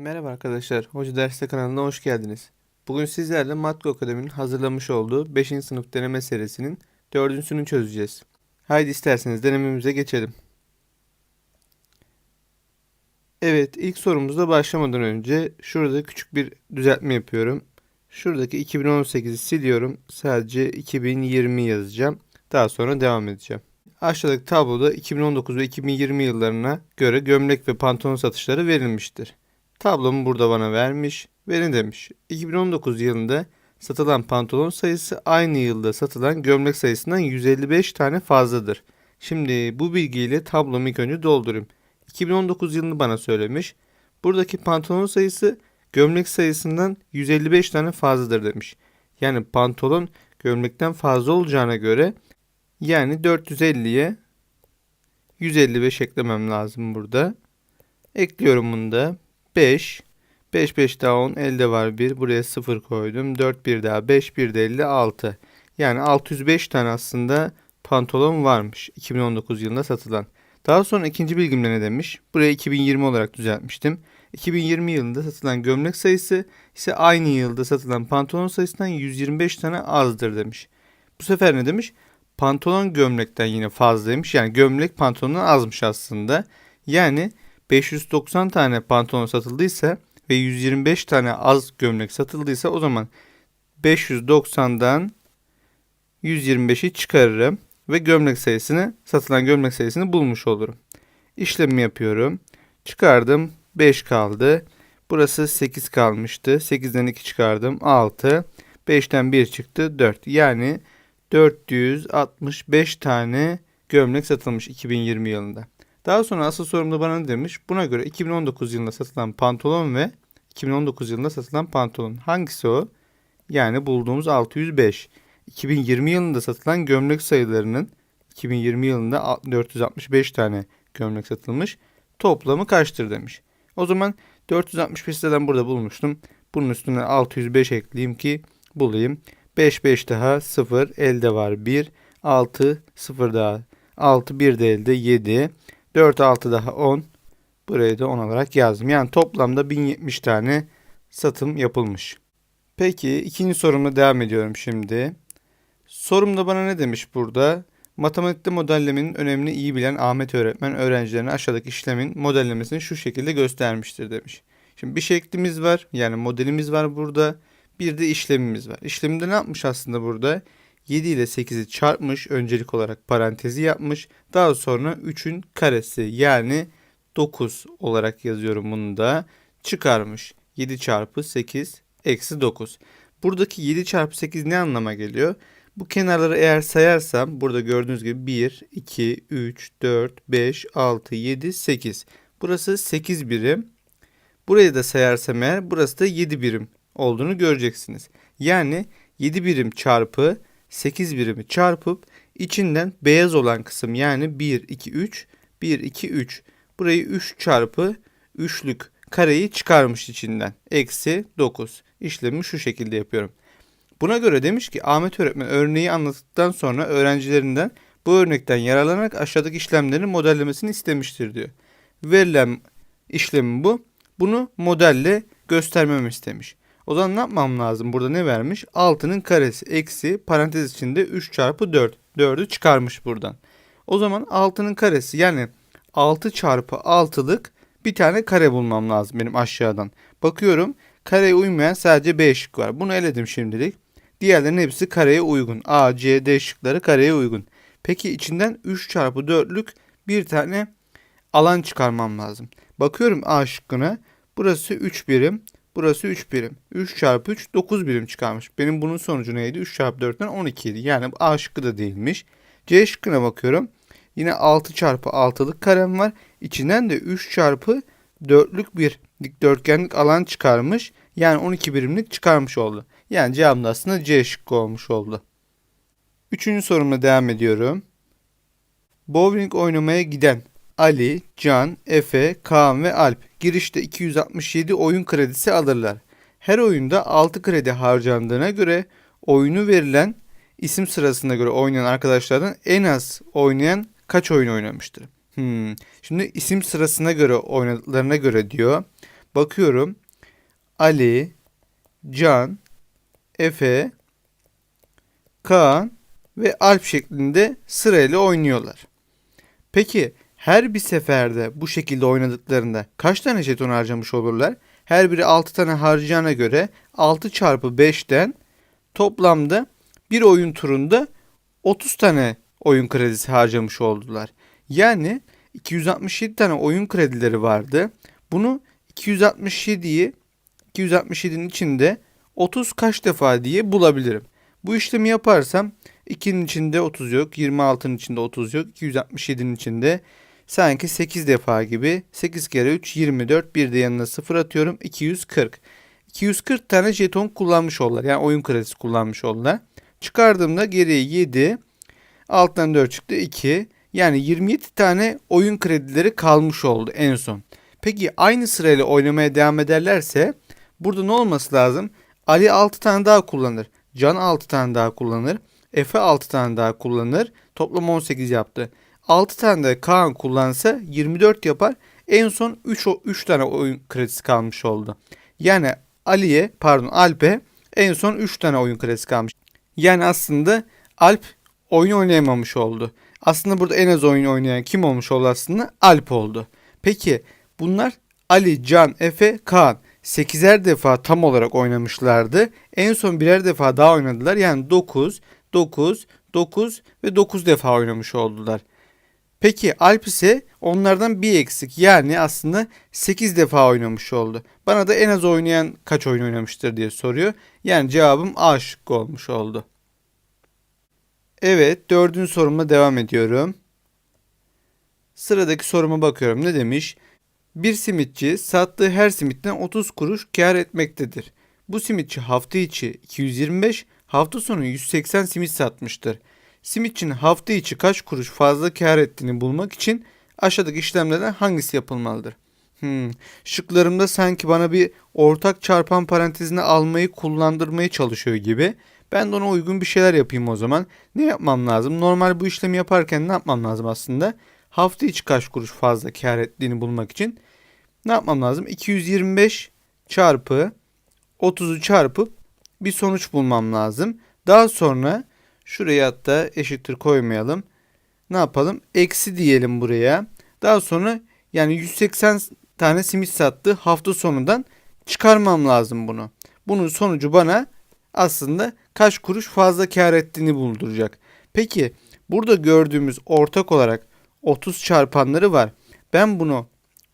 Merhaba arkadaşlar, Hoca Derste kanalına hoş geldiniz. Bugün sizlerle Matko Akademi'nin hazırlamış olduğu 5. sınıf deneme serisinin 4.sünü çözeceğiz. Haydi isterseniz denememize geçelim. Evet, ilk sorumuzda başlamadan önce şurada küçük bir düzeltme yapıyorum. Şuradaki 2018'i siliyorum. Sadece 2020 yazacağım. Daha sonra devam edeceğim. Aşağıdaki tabloda 2019 ve 2020 yıllarına göre gömlek ve pantolon satışları verilmiştir. Tablomu burada bana vermiş ve ne demiş? 2019 yılında satılan pantolon sayısı aynı yılda satılan gömlek sayısından 155 tane fazladır. Şimdi bu bilgiyle tablomu ilk önce doldurayım. 2019 yılını bana söylemiş. Buradaki pantolon sayısı gömlek sayısından 155 tane fazladır demiş. Yani pantolon gömlekten fazla olacağına göre yani 450'ye 155 eklemem lazım burada. Ekliyorum bunu da. 5. 5 5 daha 10 elde var 1. Buraya 0 koydum. 4 1 daha 5 1 de 56. Yani 605 tane aslında pantolon varmış 2019 yılında satılan. Daha sonra ikinci bilgimde ne demiş? Buraya 2020 olarak düzeltmiştim. 2020 yılında satılan gömlek sayısı ise aynı yılda satılan pantolon sayısından 125 tane azdır demiş. Bu sefer ne demiş? Pantolon gömlekten yine fazlaymış. Yani gömlek pantolondan azmış aslında. Yani 590 tane pantolon satıldıysa ve 125 tane az gömlek satıldıysa o zaman 590'dan 125'i çıkarırım ve gömlek sayısını satılan gömlek sayısını bulmuş olurum. İşlemi yapıyorum. Çıkardım 5 kaldı. Burası 8 kalmıştı. 8'den 2 çıkardım 6. 5'ten 1 çıktı 4. Yani 465 tane gömlek satılmış 2020 yılında. Daha sonra asıl sorumda bana ne demiş? Buna göre 2019 yılında satılan pantolon ve 2019 yılında satılan pantolon hangisi o? Yani bulduğumuz 605. 2020 yılında satılan gömlek sayılarının 2020 yılında 465 tane gömlek satılmış. Toplamı kaçtır demiş. O zaman 465 zaten burada bulmuştum. Bunun üstüne 605 ekleyeyim ki bulayım. 5 5 daha 0 elde var 1. 6 0 daha 6 1 de elde 7. 4 6 daha 10. Burayı da 10 olarak yazdım. Yani toplamda 1070 tane satım yapılmış. Peki ikinci sorumla devam ediyorum şimdi. Sorumda bana ne demiş burada? Matematikte modellemenin önemini iyi bilen Ahmet öğretmen öğrencilerine aşağıdaki işlemin modellemesini şu şekilde göstermiştir demiş. Şimdi bir şeklimiz var. Yani modelimiz var burada. Bir de işlemimiz var. İşleminde ne yapmış aslında burada? 7 ile 8'i çarpmış. Öncelik olarak parantezi yapmış. Daha sonra 3'ün karesi yani 9 olarak yazıyorum bunu da. Çıkarmış. 7 çarpı 8 eksi 9. Buradaki 7 çarpı 8 ne anlama geliyor? Bu kenarları eğer sayarsam burada gördüğünüz gibi 1, 2, 3, 4, 5, 6, 7, 8. Burası 8 birim. Burayı da sayarsam eğer burası da 7 birim olduğunu göreceksiniz. Yani 7 birim çarpı 8 birimi çarpıp içinden beyaz olan kısım yani 1, 2, 3, 1, 2, 3. Burayı 3 çarpı 3'lük kareyi çıkarmış içinden. Eksi 9. İşlemi şu şekilde yapıyorum. Buna göre demiş ki Ahmet öğretmen örneği anlattıktan sonra öğrencilerinden bu örnekten yararlanarak aşağıdaki işlemlerin modellemesini istemiştir diyor. Verilen işlemi bu. Bunu modelle göstermemi istemiş. O zaman ne yapmam lazım? Burada ne vermiş? 6'nın karesi eksi parantez içinde 3 çarpı 4. 4'ü çıkarmış buradan. O zaman 6'nın karesi yani 6 çarpı 6'lık bir tane kare bulmam lazım benim aşağıdan. Bakıyorum kareye uymayan sadece B şık var. Bunu eledim şimdilik. Diğerlerinin hepsi kareye uygun. A, C, D şıkları kareye uygun. Peki içinden 3 çarpı 4'lük bir tane alan çıkarmam lazım. Bakıyorum A şıkkına. Burası 3 birim. Burası 3 birim. 3 çarpı 3 9 birim çıkarmış. Benim bunun sonucu neydi? 3 çarpı 4'ten 12 idi. Yani A şıkkı da değilmiş. C şıkkına bakıyorum. Yine 6 çarpı 6'lık karem var. İçinden de 3 çarpı 4'lük bir dikdörtgenlik alan çıkarmış. Yani 12 birimlik çıkarmış oldu. Yani cevabım da aslında C şıkkı olmuş oldu. Üçüncü sorumla devam ediyorum. Bowling oynamaya giden Ali, Can, Efe, Kaan ve Alp girişte 267 oyun kredisi alırlar. Her oyunda 6 kredi harcandığına göre oyunu verilen isim sırasına göre oynayan arkadaşlardan en az oynayan kaç oyun oynamıştır? Hmm. Şimdi isim sırasına göre oynadıklarına göre diyor. Bakıyorum. Ali, Can, Efe, Kaan ve Alp şeklinde sırayla oynuyorlar. Peki her bir seferde bu şekilde oynadıklarında kaç tane jeton harcamış olurlar? Her biri 6 tane harcayacağına göre 6 çarpı 5'ten toplamda bir oyun turunda 30 tane oyun kredisi harcamış oldular. Yani 267 tane oyun kredileri vardı. Bunu 267'yi 267'nin içinde 30 kaç defa diye bulabilirim. Bu işlemi yaparsam 2'nin içinde 30 yok, 26'nın içinde 30 yok, 267'nin içinde sanki 8 defa gibi 8 kere 3 24 bir de yanına 0 atıyorum 240. 240 tane jeton kullanmış oldular. Yani oyun kredisi kullanmış oldular. Çıkardığımda geriye 7, alttan 4 çıktı 2. Yani 27 tane oyun kredileri kalmış oldu en son. Peki aynı sırayla oynamaya devam ederlerse burada ne olması lazım? Ali 6 tane daha kullanır. Can 6 tane daha kullanır. Efe 6 tane daha kullanır. Toplam 18 yaptı. 6 tane de Kaan kullansa 24 yapar. En son 3, 3 tane oyun kredisi kalmış oldu. Yani Ali'ye pardon Alp'e en son 3 tane oyun kredisi kalmış. Yani aslında Alp oyun oynayamamış oldu. Aslında burada en az oyun oynayan kim olmuş oldu aslında? Alp oldu. Peki bunlar Ali, Can, Efe, Kaan 8'er defa tam olarak oynamışlardı. En son birer defa daha oynadılar. Yani 9, 9, 9 ve 9 defa oynamış oldular. Peki Alp ise onlardan bir eksik. Yani aslında 8 defa oynamış oldu. Bana da en az oynayan kaç oyun oynamıştır diye soruyor. Yani cevabım A şıkkı olmuş oldu. Evet dördüncü sorumla devam ediyorum. Sıradaki soruma bakıyorum. Ne demiş? Bir simitçi sattığı her simitten 30 kuruş kar etmektedir. Bu simitçi hafta içi 225, hafta sonu 180 simit satmıştır. Simitçinin hafta içi kaç kuruş fazla kar ettiğini bulmak için aşağıdaki işlemlerden hangisi yapılmalıdır? Hmm. Şıklarımda sanki bana bir ortak çarpan parantezine almayı kullandırmaya çalışıyor gibi. Ben de ona uygun bir şeyler yapayım o zaman. Ne yapmam lazım? Normal bu işlemi yaparken ne yapmam lazım aslında? Hafta içi kaç kuruş fazla kar ettiğini bulmak için ne yapmam lazım? 225 çarpı 30'u çarpıp bir sonuç bulmam lazım. Daha sonra şuraya hatta eşittir koymayalım. Ne yapalım? Eksi diyelim buraya. Daha sonra yani 180 tane simit sattı hafta sonundan çıkarmam lazım bunu. Bunun sonucu bana aslında kaç kuruş fazla kar ettiğini bulduracak. Peki burada gördüğümüz ortak olarak 30 çarpanları var. Ben bunu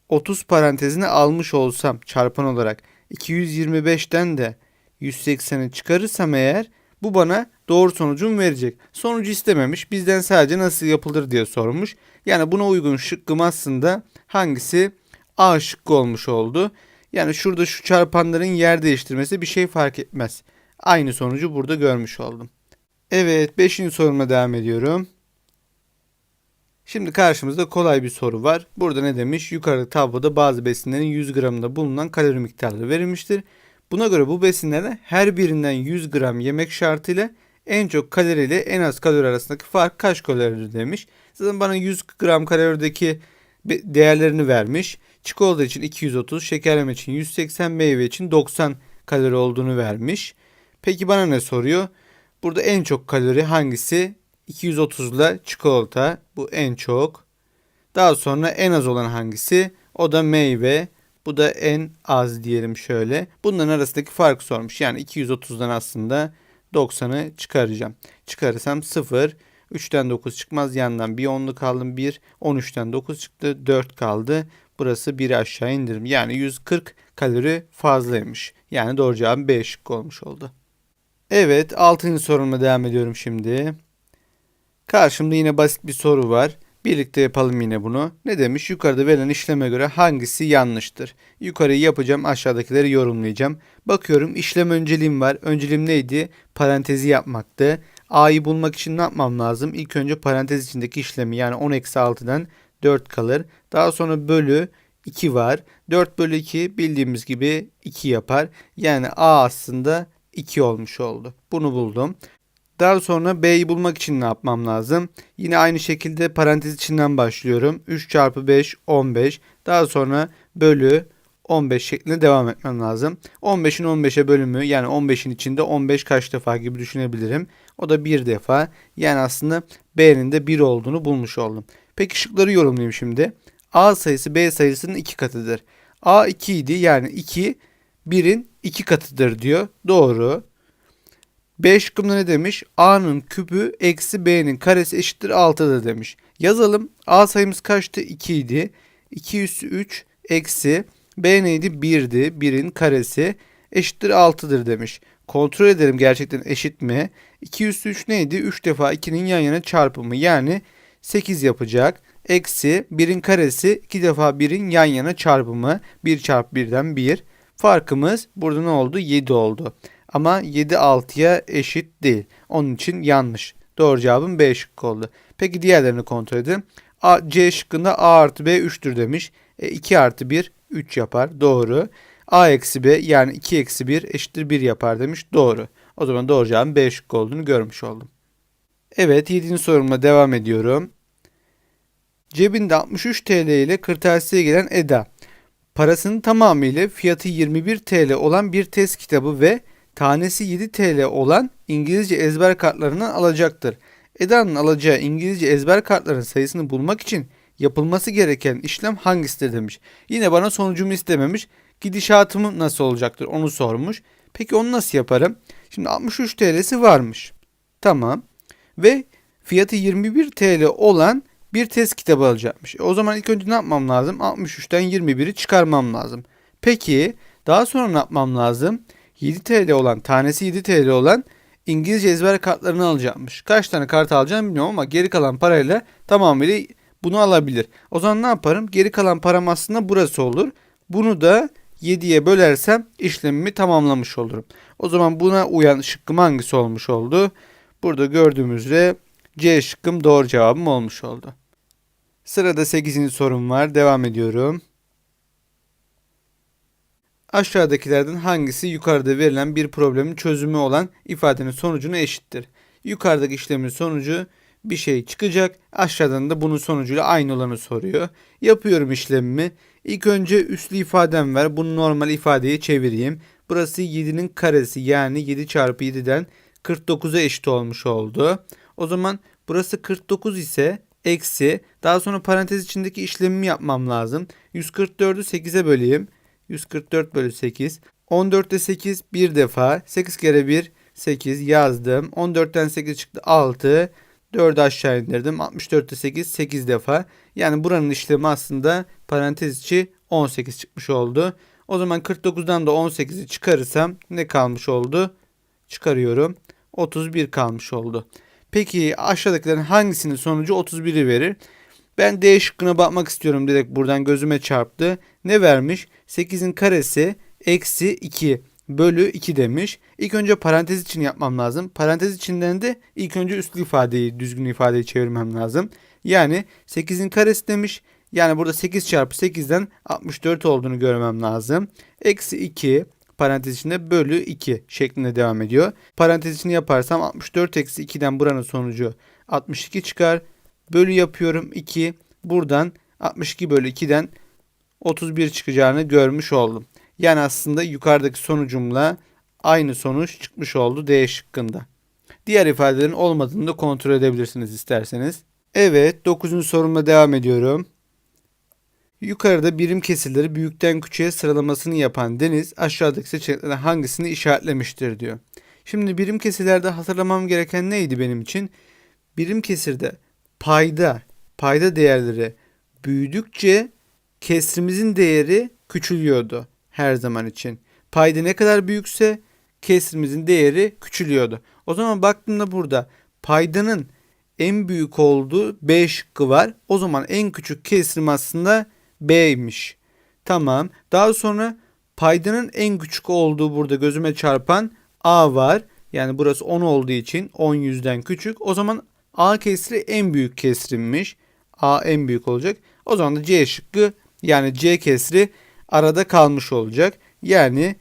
30 parantezine almış olsam çarpan olarak 225'ten de 180'i çıkarırsam eğer bu bana doğru sonucumu verecek. Sonucu istememiş. Bizden sadece nasıl yapılır diye sormuş. Yani buna uygun şıkkım aslında hangisi A şıkkı olmuş oldu. Yani şurada şu çarpanların yer değiştirmesi bir şey fark etmez. Aynı sonucu burada görmüş oldum. Evet 5. soruma devam ediyorum. Şimdi karşımızda kolay bir soru var. Burada ne demiş? Yukarıda tabloda bazı besinlerin 100 gramında bulunan kalori miktarları verilmiştir. Buna göre bu besinlerden her birinden 100 gram yemek şartıyla en çok kalori ile en az kalori arasındaki fark kaç kaloridir demiş. Zaten bana 100 gram kalorideki değerlerini vermiş. Çikolata için 230, şekerleme için 180, meyve için 90 kalori olduğunu vermiş. Peki bana ne soruyor? Burada en çok kalori hangisi? 230 ile çikolata bu en çok. Daha sonra en az olan hangisi? O da meyve. Bu da en az diyelim şöyle. Bunların arasındaki farkı sormuş. Yani 230'dan aslında 90'ı çıkaracağım. Çıkarırsam 0. 3'ten 9 çıkmaz. Yandan bir 10'lu kaldım. 1. 13'ten 9 çıktı. 4 kaldı. Burası 1 aşağı indirim. Yani 140 kalori fazlaymış. Yani doğru cevabım B şıkkı olmuş oldu. Evet 6. soruma devam ediyorum şimdi. Karşımda yine basit bir soru var. Birlikte yapalım yine bunu. Ne demiş? Yukarıda verilen işleme göre hangisi yanlıştır? Yukarıyı yapacağım, aşağıdakileri yorumlayacağım. Bakıyorum işlem önceliğim var. Önceliğim neydi? Parantezi yapmaktı. A'yı bulmak için ne yapmam lazım? İlk önce parantez içindeki işlemi yani 10 eksi 6'dan 4 kalır. Daha sonra bölü 2 var. 4 bölü 2 bildiğimiz gibi 2 yapar. Yani A aslında 2 olmuş oldu. Bunu buldum. Daha sonra B'yi bulmak için ne yapmam lazım? Yine aynı şekilde parantez içinden başlıyorum. 3 çarpı 5 15. Daha sonra bölü 15 şeklinde devam etmem lazım. 15'in 15'e bölümü yani 15'in içinde 15 kaç defa gibi düşünebilirim. O da bir defa. Yani aslında B'nin de 1 olduğunu bulmuş oldum. Peki şıkları yorumlayayım şimdi. A sayısı B sayısının 2 katıdır. A 2 idi yani 2 1'in 2 katıdır diyor. Doğru. B şıkkımda ne demiş? A'nın küpü eksi B'nin karesi eşittir 6'dır demiş. Yazalım. A sayımız kaçtı? 2 idi. 2 üssü 3 eksi B neydi? 1'di. 1'in karesi eşittir 6'dır demiş. Kontrol edelim gerçekten eşit mi? 2 üssü 3 neydi? 3 defa 2'nin yan yana çarpımı yani 8 yapacak. Eksi 1'in karesi 2 defa 1'in yan yana çarpımı. 1 çarpı 1'den 1. Farkımız burada ne oldu? 7 oldu. Ama 7 6'ya eşit değil. Onun için yanlış. Doğru cevabım B şıkkı oldu. Peki diğerlerini kontrol edelim. A, C şıkkında A artı B 3'tür demiş. E, 2 artı 1 3 yapar. Doğru. A eksi B yani 2 eksi 1 eşittir 1 yapar demiş. Doğru. O zaman doğru cevabın B şıkkı olduğunu görmüş oldum. Evet 7. sorumla devam ediyorum. Cebinde 63 TL ile kırtasiyeye gelen Eda. Parasının tamamıyla fiyatı 21 TL olan bir test kitabı ve tanesi 7 TL olan İngilizce ezber kartlarından alacaktır. Eda'nın alacağı İngilizce ezber kartların sayısını bulmak için yapılması gereken işlem hangisidir demiş. Yine bana sonucumu istememiş. Gidişatımı nasıl olacaktır onu sormuş. Peki onu nasıl yaparım? Şimdi 63 TL'si varmış. Tamam. Ve fiyatı 21 TL olan bir test kitabı alacakmış. E o zaman ilk önce ne yapmam lazım? 63'ten 21'i çıkarmam lazım. Peki daha sonra ne yapmam lazım? 7 TL olan, tanesi 7 TL olan İngilizce ezber kartlarını alacakmış. Kaç tane kart alacağım bilmiyorum ama geri kalan parayla tamamıyla bunu alabilir. O zaman ne yaparım? Geri kalan param aslında burası olur. Bunu da 7'ye bölersem işlemimi tamamlamış olurum. O zaman buna uyan şıkkım hangisi olmuş oldu? Burada gördüğümüz üzere C şıkkım doğru cevabım olmuş oldu. Sırada 8. sorum var. Devam ediyorum. Aşağıdakilerden hangisi yukarıda verilen bir problemin çözümü olan ifadenin sonucuna eşittir? Yukarıdaki işlemin sonucu bir şey çıkacak. Aşağıdan da bunun sonucuyla aynı olanı soruyor. Yapıyorum işlemimi. İlk önce üslü ifadem var. Bunu normal ifadeye çevireyim. Burası 7'nin karesi yani 7 çarpı 7'den 49'a eşit olmuş oldu. O zaman burası 49 ise eksi daha sonra parantez içindeki işlemimi yapmam lazım. 144'ü 8'e böleyim. 144 bölü 8. 14'te 8 bir defa. 8 kere 1 8 yazdım. 14'ten 8 çıktı 6. 4'ü aşağı indirdim. 64'te 8 8 defa. Yani buranın işlemi aslında parantez içi 18 çıkmış oldu. O zaman 49'dan da 18'i çıkarırsam ne kalmış oldu? Çıkarıyorum. 31 kalmış oldu. Peki aşağıdakilerin hangisinin sonucu 31'i verir? Ben D şıkkına bakmak istiyorum direkt buradan gözüme çarptı. Ne vermiş? 8'in karesi eksi 2 bölü 2 demiş. İlk önce parantez için yapmam lazım. Parantez içinden de ilk önce üstlü ifadeyi, düzgün ifadeyi çevirmem lazım. Yani 8'in karesi demiş. Yani burada 8 çarpı 8'den 64 olduğunu görmem lazım. Eksi 2 parantez içinde bölü 2 şeklinde devam ediyor. Parantez içini yaparsam 64 eksi 2'den buranın sonucu 62 çıkar. Bölü yapıyorum 2. Buradan 62 bölü 2'den 31 çıkacağını görmüş oldum. Yani aslında yukarıdaki sonucumla aynı sonuç çıkmış oldu D şıkkında. Diğer ifadelerin olmadığını da kontrol edebilirsiniz isterseniz. Evet 9. sorumla devam ediyorum. Yukarıda birim kesirleri büyükten küçüğe sıralamasını yapan Deniz aşağıdaki seçeneklerden hangisini işaretlemiştir diyor. Şimdi birim kesirlerde hatırlamam gereken neydi benim için? Birim kesirde payda, payda değerleri büyüdükçe kesrimizin değeri küçülüyordu her zaman için. Payda ne kadar büyükse kesrimizin değeri küçülüyordu. O zaman baktığımda burada paydanın en büyük olduğu B şıkkı var. O zaman en küçük kesrim aslında B'ymiş. Tamam. Daha sonra paydanın en küçük olduğu burada gözüme çarpan A var. Yani burası 10 olduğu için 10 yüzden küçük. O zaman A kesri en büyük kesrimmiş. A en büyük olacak. O zaman da C şıkkı yani C kesri arada kalmış olacak. Yani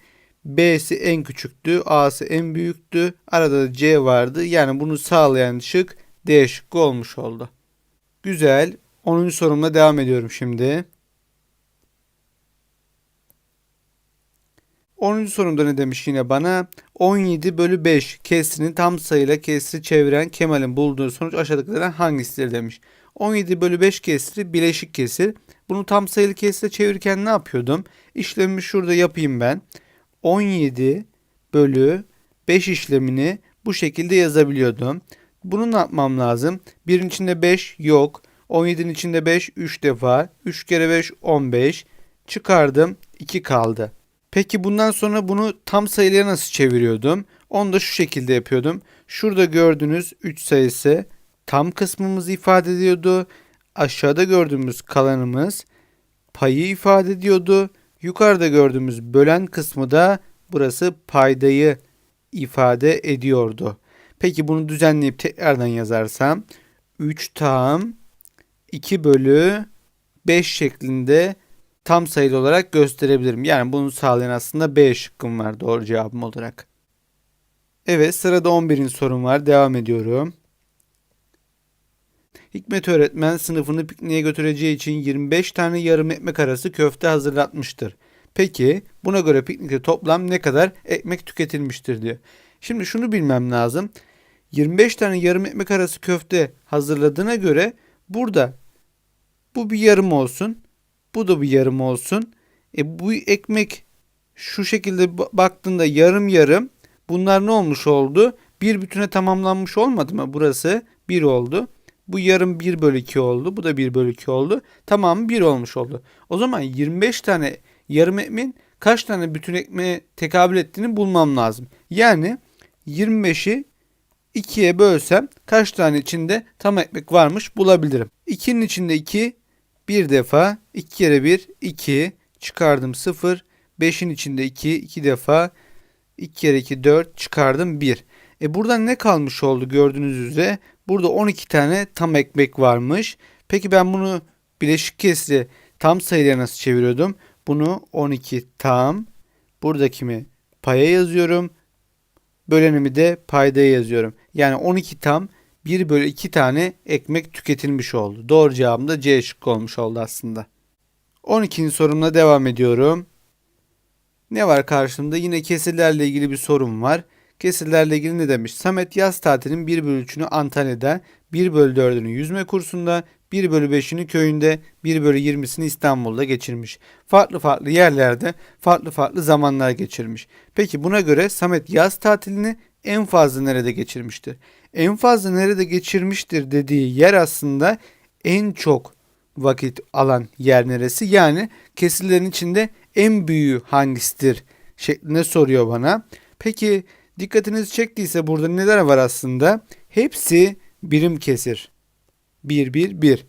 B'si en küçüktü, A'sı en büyüktü. Arada da C vardı. Yani bunu sağlayan şık D şıkkı olmuş oldu. Güzel. 10. sorumla devam ediyorum şimdi. 10. sorumda ne demiş yine bana? 17 bölü 5 kesrini tam sayıyla kesri çeviren Kemal'in bulduğu sonuç aşağıdakilerden hangisidir demiş. 17 bölü 5 kesri bileşik kesir. Bunu tam sayılı kesire çevirirken ne yapıyordum? İşlemi şurada yapayım ben. 17 bölü 5 işlemini bu şekilde yazabiliyordum. Bunu ne yapmam lazım? 1'in içinde 5 yok. 17'nin içinde 5 3 defa. 3 kere 5 15. Çıkardım 2 kaldı. Peki bundan sonra bunu tam sayıya nasıl çeviriyordum? Onu da şu şekilde yapıyordum. Şurada gördüğünüz 3 sayısı tam kısmımızı ifade ediyordu. Aşağıda gördüğümüz kalanımız payı ifade ediyordu. Yukarıda gördüğümüz bölen kısmı da burası paydayı ifade ediyordu. Peki bunu düzenleyip tekrardan yazarsam 3 tam 2 bölü 5 şeklinde tam sayılı olarak gösterebilirim. Yani bunu sağlayan aslında B şıkkım var doğru cevabım olarak. Evet sırada 11'in sorum var. Devam ediyorum. Hikmet öğretmen sınıfını pikniğe götüreceği için 25 tane yarım ekmek arası köfte hazırlatmıştır. Peki buna göre piknikte toplam ne kadar ekmek tüketilmiştir diyor. Şimdi şunu bilmem lazım. 25 tane yarım ekmek arası köfte hazırladığına göre burada bu bir yarım olsun. Bu da bir yarım olsun. E bu ekmek şu şekilde baktığında yarım yarım. Bunlar ne olmuş oldu? Bir bütüne tamamlanmış olmadı mı? Burası 1 oldu. Bu yarım 1 bölü 2 oldu. Bu da 1 bölü 2 oldu. Tamamı 1 olmuş oldu. O zaman 25 tane yarım ekmeğin kaç tane bütün ekmeğe tekabül ettiğini bulmam lazım. Yani 25'i 2'ye bölsem kaç tane içinde tam ekmek varmış bulabilirim. 2'nin içinde 2 bir defa 2 kere 1 2 çıkardım 0. 5'in içinde 2 2 defa 2 kere 2 4 çıkardım 1. E buradan ne kalmış oldu gördüğünüz üzere burada 12 tane tam ekmek varmış. Peki ben bunu bileşik kesri tam sayıya nasıl çeviriyordum? Bunu 12 tam buradaki mi paya yazıyorum. Bölenimi de paydaya yazıyorum. Yani 12 tam 1 bölü 2 tane ekmek tüketilmiş oldu. Doğru cevabım da C şıkkı olmuş oldu aslında. 12. sorumla devam ediyorum. Ne var karşımda? Yine kesirlerle ilgili bir sorum var. Kesirlerle ilgili ne demiş? Samet yaz tatilinin 1 bölü 3'ünü Antalya'da, 1 bölü 4'ünü yüzme kursunda, 1 bölü 5'ini köyünde, 1 bölü 20'sini İstanbul'da geçirmiş. Farklı farklı yerlerde farklı farklı zamanlar geçirmiş. Peki buna göre Samet yaz tatilini en fazla nerede geçirmiştir? En fazla nerede geçirmiştir dediği yer aslında en çok vakit alan yer neresi? Yani kesirlerin içinde en büyüğü hangisidir şeklinde soruyor bana. Peki dikkatinizi çektiyse burada neler var aslında? Hepsi birim kesir. 1 1 1.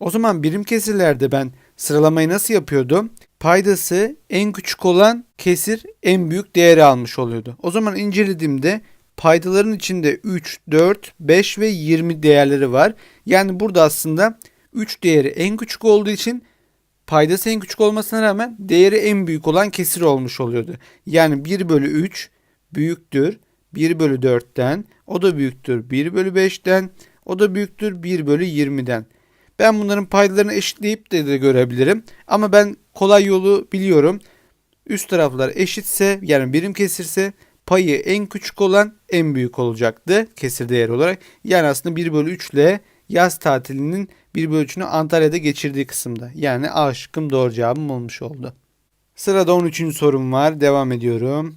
O zaman birim kesirlerde ben sıralamayı nasıl yapıyordum? Paydası en küçük olan kesir en büyük değeri almış oluyordu. O zaman incelediğimde paydaların içinde 3, 4, 5 ve 20 değerleri var. Yani burada aslında 3 değeri en küçük olduğu için paydası en küçük olmasına rağmen değeri en büyük olan kesir olmuş oluyordu. Yani 1 bölü 3 büyüktür 1 bölü 4'ten o da büyüktür 1 bölü 5'ten o da büyüktür 1 bölü 20'den. Ben bunların paydalarını eşitleyip de, de görebilirim. Ama ben kolay yolu biliyorum. Üst taraflar eşitse yani birim kesirse payı en küçük olan en büyük olacaktı kesir değeri olarak. Yani aslında 1 bölü 3 ile yaz tatilinin 1 bölü 3'ünü Antalya'da geçirdiği kısımda. Yani A şıkkım doğru cevabım olmuş oldu. Sırada 13. sorum var. Devam ediyorum.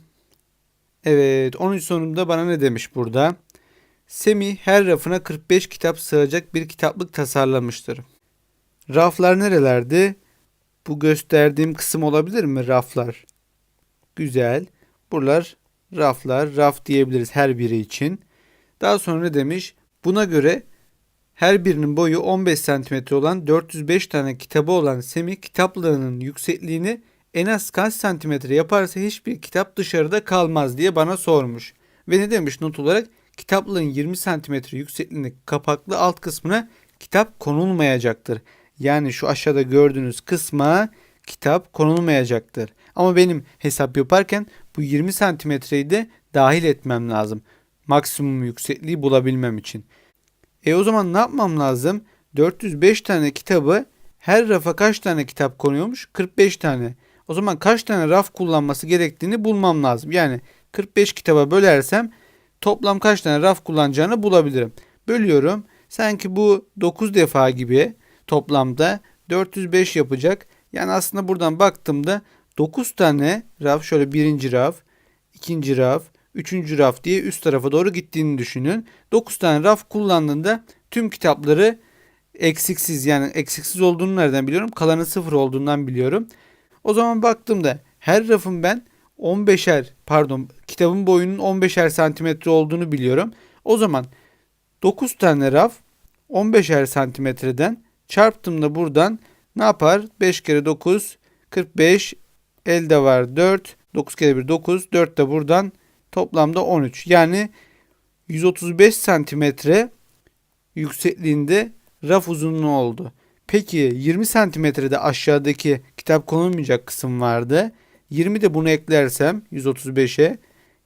Evet 13 sorumda bana ne demiş burada? Semih her rafına 45 kitap sığacak bir kitaplık tasarlamıştır. Raflar nerelerde? Bu gösterdiğim kısım olabilir mi? Raflar. Güzel. Buralar raflar, raf diyebiliriz her biri için. Daha sonra ne demiş? Buna göre her birinin boyu 15 cm olan 405 tane kitabı olan Semih kitaplığının yüksekliğini en az kaç santimetre yaparsa hiçbir kitap dışarıda kalmaz diye bana sormuş. Ve ne demiş not olarak? Kitaplığın 20 santimetre yüksekliğindeki kapaklı alt kısmına kitap konulmayacaktır. Yani şu aşağıda gördüğünüz kısma kitap konulmayacaktır. Ama benim hesap yaparken bu 20 santimetreyi de dahil etmem lazım. Maksimum yüksekliği bulabilmem için. E o zaman ne yapmam lazım? 405 tane kitabı her rafa kaç tane kitap konuyormuş? 45 tane. O zaman kaç tane raf kullanması gerektiğini bulmam lazım. Yani 45 kitaba bölersem toplam kaç tane raf kullanacağını bulabilirim. Bölüyorum. Sanki bu 9 defa gibi toplamda 405 yapacak. Yani aslında buradan baktığımda 9 tane raf şöyle birinci raf, ikinci raf, üçüncü raf diye üst tarafa doğru gittiğini düşünün. 9 tane raf kullandığında tüm kitapları eksiksiz yani eksiksiz olduğunu nereden biliyorum? Kalanı sıfır olduğundan biliyorum. O zaman baktığımda her rafın ben 15'er pardon kitabın boyunun 15'er santimetre olduğunu biliyorum. O zaman 9 tane raf 15'er santimetreden çarptığımda buradan ne yapar? 5 kere 9 45 elde var 4 9 kere 1 9 4 de buradan toplamda 13. Yani 135 santimetre yüksekliğinde raf uzunluğu oldu. Peki 20 santimetrede aşağıdaki kitap konulmayacak kısım vardı. 20 de bunu eklersem 135'e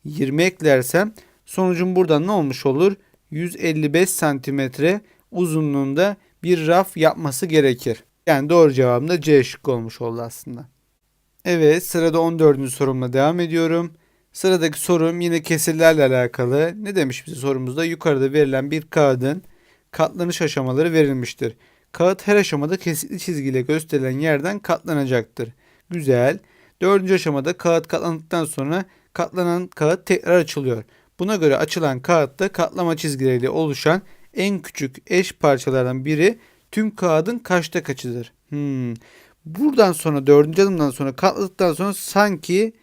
20 eklersem sonucum buradan ne olmuş olur? 155 santimetre uzunluğunda bir raf yapması gerekir. Yani doğru cevabım da C şıkkı olmuş oldu aslında. Evet sırada 14. sorumla devam ediyorum. Sıradaki sorum yine kesirlerle alakalı. Ne demiş bize sorumuzda? Yukarıda verilen bir kağıdın katlanış aşamaları verilmiştir. Kağıt her aşamada kesikli çizgiyle gösterilen yerden katlanacaktır. Güzel. Dördüncü aşamada kağıt katlandıktan sonra katlanan kağıt tekrar açılıyor. Buna göre açılan kağıtta katlama çizgileriyle oluşan en küçük eş parçalardan biri tüm kağıdın kaçta kaçıdır? Hmm. Buradan sonra dördüncü adımdan sonra katladıktan sonra sanki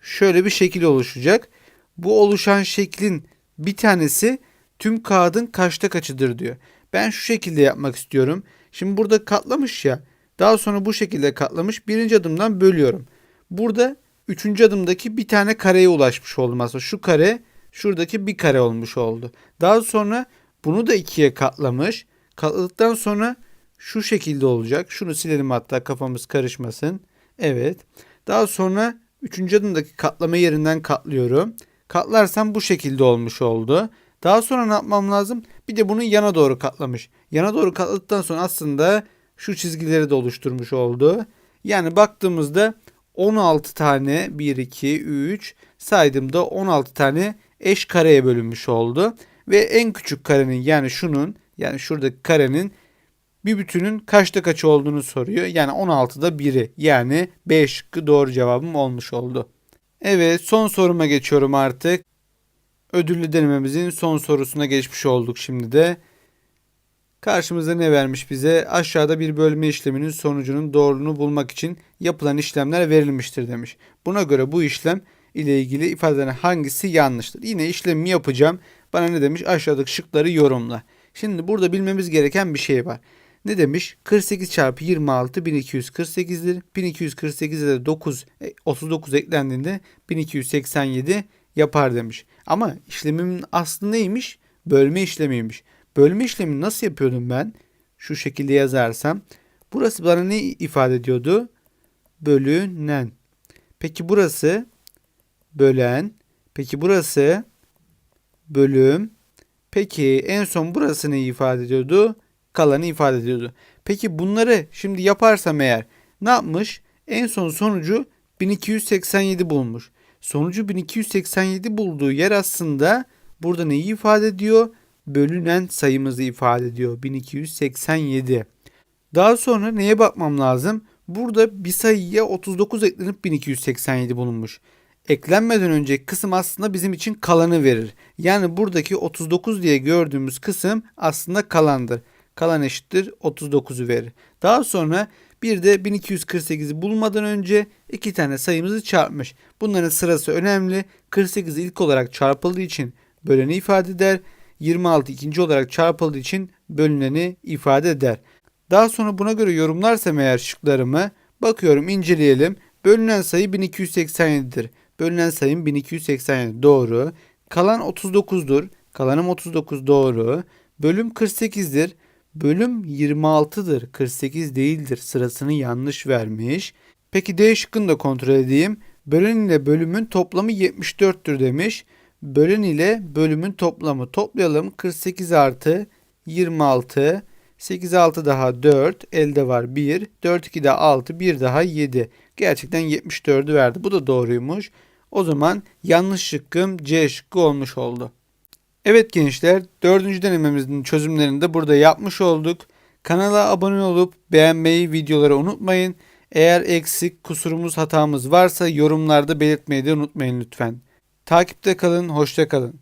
şöyle bir şekil oluşacak. Bu oluşan şeklin bir tanesi tüm kağıdın kaçta kaçıdır diyor. Ben şu şekilde yapmak istiyorum. Şimdi burada katlamış ya. Daha sonra bu şekilde katlamış. Birinci adımdan bölüyorum. Burada üçüncü adımdaki bir tane kareye ulaşmış oldum aslında. Şu kare şuradaki bir kare olmuş oldu. Daha sonra bunu da ikiye katlamış. Katladıktan sonra şu şekilde olacak. Şunu silelim hatta kafamız karışmasın. Evet. Daha sonra üçüncü adımdaki katlama yerinden katlıyorum. Katlarsam bu şekilde olmuş oldu. Daha sonra ne yapmam lazım? Bir de bunu yana doğru katlamış. Yana doğru katladıktan sonra aslında şu çizgileri de oluşturmuş oldu. Yani baktığımızda 16 tane 1 2 3 saydığımda 16 tane eş kareye bölünmüş oldu. Ve en küçük karenin yani şunun yani şuradaki karenin bir bütünün kaçta kaçı olduğunu soruyor. Yani 16'da 1'i yani B şıkkı doğru cevabım olmuş oldu. Evet son soruma geçiyorum artık. Ödüllü denememizin son sorusuna geçmiş olduk şimdi de. Karşımıza ne vermiş bize? Aşağıda bir bölme işleminin sonucunun doğruluğunu bulmak için yapılan işlemler verilmiştir demiş. Buna göre bu işlem ile ilgili ifadelerin hangisi yanlıştır? Yine işlemi yapacağım. Bana ne demiş? Aşağıdaki şıkları yorumla. Şimdi burada bilmemiz gereken bir şey var. Ne demiş? 48 çarpı 26 1248'dir. 1248'e de 9 39 eklendiğinde 1287 yapar demiş. Ama işlemimin aslı neymiş? Bölme işlemiymiş. Bölme işlemini nasıl yapıyordum ben? Şu şekilde yazarsam. Burası bana ne ifade ediyordu? Bölünen. Peki burası bölen. Peki burası bölüm. Peki en son burası ne ifade ediyordu? Kalanı ifade ediyordu. Peki bunları şimdi yaparsam eğer ne yapmış? En son sonucu 1287 bulmuş. Sonucu 1287 bulduğu yer aslında burada neyi ifade ediyor? Bölünen sayımızı ifade ediyor. 1287. Daha sonra neye bakmam lazım? Burada bir sayıya 39 eklenip 1287 bulunmuş. Eklenmeden önceki kısım aslında bizim için kalanı verir. Yani buradaki 39 diye gördüğümüz kısım aslında kalandır. Kalan eşittir 39'u verir. Daha sonra bir de 1248'i bulmadan önce iki tane sayımızı çarpmış. Bunların sırası önemli. 48 ilk olarak çarpıldığı için böleni ifade eder. 26 ikinci olarak çarpıldığı için bölüneni ifade eder. Daha sonra buna göre yorumlarsam eğer şıklarımı bakıyorum inceleyelim. Bölünen sayı 1287'dir. Bölünen sayım 1287 doğru. Kalan 39'dur. Kalanım 39 doğru. Bölüm 48'dir. Bölüm 26'dır. 48 değildir. Sırasını yanlış vermiş. Peki D şıkkını da kontrol edeyim. Bölen ile bölümün toplamı 74'tür demiş. Bölen ile bölümün toplamı toplayalım. 48 artı 26 8 6 daha 4. Elde var 1. 4 2 daha 6. 1 daha 7. Gerçekten 74'ü verdi. Bu da doğruymuş. O zaman yanlış şıkkım C şıkkı olmuş oldu. Evet gençler dördüncü denememizin çözümlerini de burada yapmış olduk. Kanala abone olup beğenmeyi, videoları unutmayın. Eğer eksik, kusurumuz, hatamız varsa yorumlarda belirtmeyi de unutmayın lütfen. Takipte kalın, hoşça kalın.